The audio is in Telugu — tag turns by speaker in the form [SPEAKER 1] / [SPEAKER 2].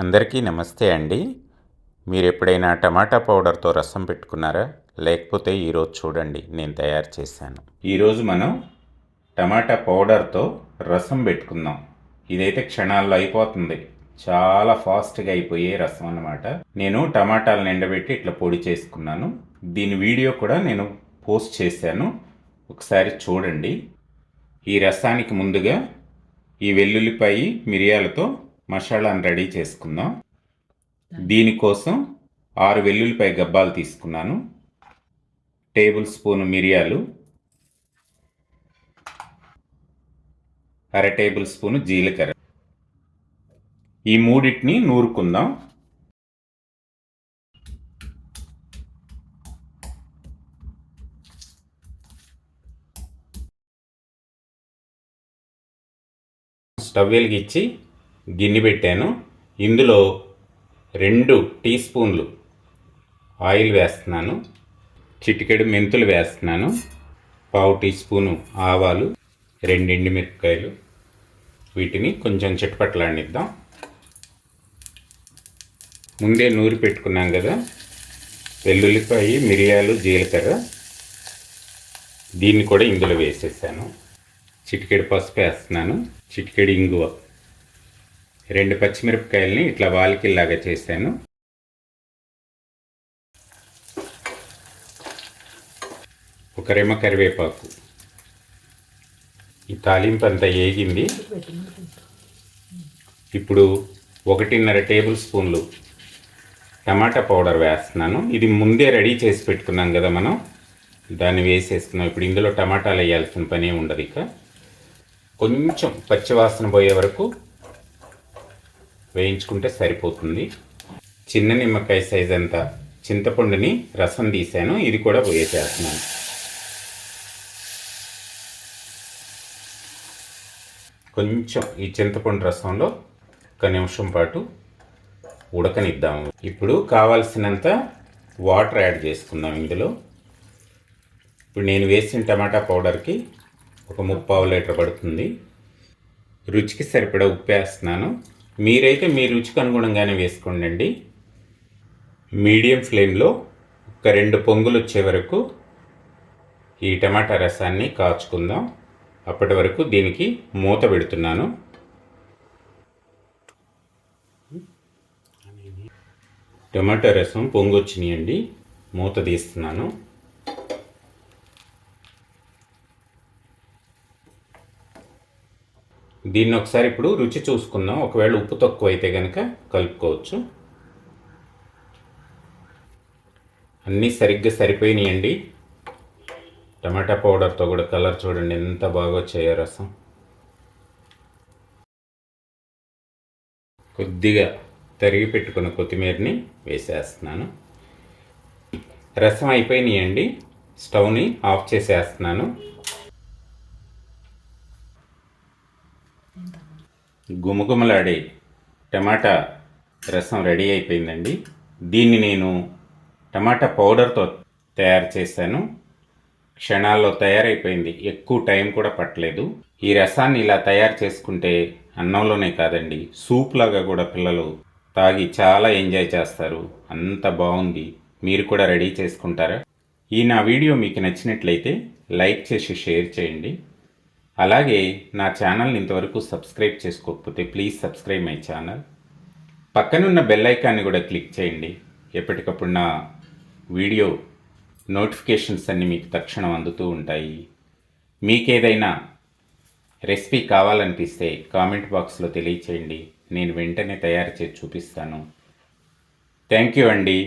[SPEAKER 1] అందరికీ నమస్తే అండి. మీరు ఎప్పుడైనా టమాటా పౌడర్తో రసం పెట్టుకున్నారా? లేకపోతే ఈరోజు చూడండి నేను తయారు చేశాను. ఈరోజు మనం టమాటా పౌడర్తో రసం పెట్టుకుందాం. ఇదైతే క్షణాల్లో అయిపోతుంది. చాలా ఫాస్ట్గా అయిపోయే రసం అన్నమాట. నేను టమాటాలను ఎండబెట్టి ఇట్లా పొడి చేసుకున్నాను. దీని వీడియో కూడా నేను పోస్ట్ చేశాను. ఒకసారి చూడండి. ఈ రసానికి ముందుగా ఈ వెల్లుల్లిపాయి మిరియాలతో మసాలాను రెడీ చేసుకుందాం. దీనికోసం ఆరు వెల్లుల్లిపాయ గబ్బాలు తీసుకున్నాను. టేబుల్ స్పూన్ మిరియాలు. అర టేబుల్ స్పూన్ జీలకర్ర. ఈ మూడింటిని నూరుకుందాం. స్టవ్ వెలిగించి గిన్నె పెట్టాను. ఇందులో రెండు టీ స్పూన్లు ఆయిల్ వేస్తున్నాను. చిటికెడు మెంతులు వేస్తున్నాను. పావు టీ స్పూను ఆవాలు రెండు ఎండుమిరపకాయలు. వీటిని కొంచెం చిటపట్లాడిద్దాం. ముందే నూరి పెట్టుకున్నాం కదా. వెల్లుల్లిపాయ మిరియాలు జీలకర్ర. దీన్ని కూడా ఇందులో వేసేసాను. చిటికెడు పసుపు వేస్తున్నాను. చిటికెడు ఇంగువ. రెండు పచ్చిమిరపకాయలని ఇట్లా వాలికిల్లాగా చేశాను. ఒక రెమ్మ కరివేపాకు. ఈ తాలింపు అంతా ఏగింది. ఇప్పుడు ఒకటిన్నర టేబుల్ స్పూన్లు టమాటా పౌడర్ వేస్తున్నాను. ఇది ముందే రెడీ చేసి పెట్టుకున్నాం కదా మనం. దాన్ని వేసేస్తున్నాం. ఇప్పుడు ఇందులో టమాటాలు వేయాల్సిన పనే ఉండదు ఇక. కొంచెం పచ్చివాసన పోయే వరకు వేయించుకుంటే సరిపోతుంది. చిన్న నిమ్మకాయ సైజ్ అంతా చింతపండుని రసం తీసాను. ఇది కూడా వేసేస్తున్నాను కొంచెం ఈ చింతపండు రసంలో ఒక నిమిషం పాటు ఉడకనిద్దాము. ఇప్పుడు కావాల్సినంత వాటర్ యాడ్ చేసుకుందాం ఇందులో. ఇప్పుడు నేను వేసిన టమాటా పౌడర్కి ఒక ముప్పావు లీటర్ పడుతుంది. రుచికి సరిపడా ఉప్పు వేస్తున్నాను. మీరైతే మీ రుచికి అనుగుణంగానే వేసుకోండి మీడియం ఫ్లేమ్లో ఒక రెండు పొంగులు వచ్చే వరకు ఈ టమాటా రసాన్ని కాచుకుందాం. అప్పటి వరకు దీనికి మూత పెడుతున్నాను. టమాటా రసం పొంగొచ్చినాయండి. మూత తీస్తున్నాను. దీన్ని ఒకసారి ఇప్పుడు రుచి చూసుకుందాం. ఒకవేళ ఉప్పు తక్కువ అయితే కనుక కలుపుకోవచ్చు. అన్నీ సరిగ్గా సరిపోయినాయండి. టమాటా పౌడర్తో కూడా కలర్ చూడండి ఎంత బాగా వచ్చాయో రసం. కొద్దిగా తరిగి పెట్టుకున్న కొత్తిమీరని వేసేస్తున్నాను. రసం అయిపోయినాయండి. స్టవ్ని ఆఫ్ చేసేస్తున్నాను. గుమగుమలాడే టమాటా రసం రెడీ అయిపోయిందండి. దీన్ని నేను టమాటా పౌడర్తో తయారు చేశాను. క్షణాల్లో తయారైపోయింది. ఎక్కువ టైం కూడా పట్టలేదు. ఈ రసాన్ని ఇలా తయారు చేసుకుంటే అన్నంలోనే కాదండి సూప్ లాగా కూడా పిల్లలు తాగి చాలా ఎంజాయ్ చేస్తారు. అంత బాగుంది. మీరు కూడా రెడీ చేసుకుంటారా? ఈ నా వీడియో మీకు నచ్చినట్లయితే లైక్ చేసి షేర్ చేయండి. అలాగే నా ఛానల్ని ఇంతవరకు సబ్స్క్రైబ్ చేసుకోకపోతే ప్లీజ్ సబ్స్క్రైబ్ మై ఛానల్. పక్కనున్న బెల్ ఐకాన్ని కూడా క్లిక్ చేయండి. ఎప్పటికప్పుడు నా వీడియో నోటిఫికేషన్స్ అన్నీ మీకు తక్షణం అందుతూ ఉంటాయి. మీకేదైనా రెసిపీ కావాలనిపిస్తే కామెంట్ బాక్స్లో తెలియచేయండి. నేను వెంటనే తయారు చేసి చూపిస్తాను. థ్యాంక్ యూ అండి.